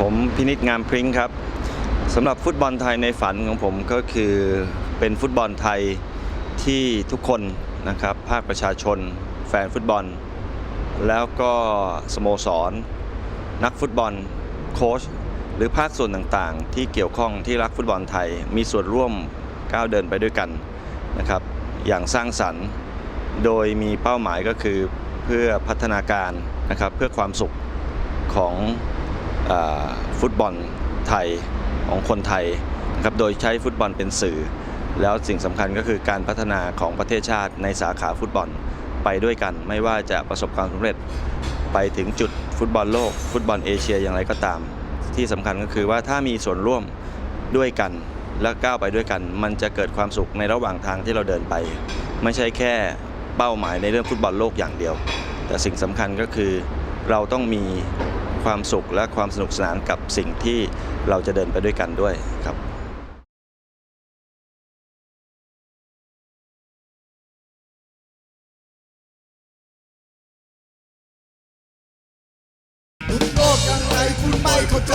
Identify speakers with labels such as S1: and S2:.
S1: ผมพินิจงามพริ้งครับสำหรับฟุตบอลไทยในฝันของผมก็คือเป็นฟุตบอลไทยที่ทุกคนนะครับภาคประชาชน แฟนฟุตบอล แล้วก็สโมสร นักฟุตบอลโค้ชหรือภาคส่วนต่างๆ ที่เกี่ยวข้องที่รักฟุตบอลไทยมีส่วนร่วมก้าวเดินไปด้วยกันนะครับอย่างสร้างสรรค์ โดยมีเป้าหมายก็คือเพื่อพัฒนาการนะครับเพื่อความสุขของ ฟุตบอลไทยของคนไทยนะครับโดยใช้ฟุตบอลเป็นสื่อ แล้วสิ่งสำคัญก็คือการพัฒนาของประเทศชาติในสาขาฟุตบอลไปด้วยกัน ไม่ว่าจะประสบความสำเร็จไปถึงจุดฟุตบอลโลก ฟุตบอลเอเชียอย่างไรก็ตาม ที่สำคัญก็คือว่าถ้ามีส่วนร่วมด้วยกันและก้าวไปด้วยกัน มันจะเกิดความสุขในระหว่างทางที่เราเดินไป ไม่ใช่แค่เป้าหมายในเรื่องฟุตบอลโลกอย่างเดียว แต่สิ่งสำคัญก็คือเราต้องมี ความสุขและความสนุกสนานกับสิ่งที่เราจะเดินไปด้วยกันด้วยครับ
S2: โลกยังไงคุณไม่เข้าใจ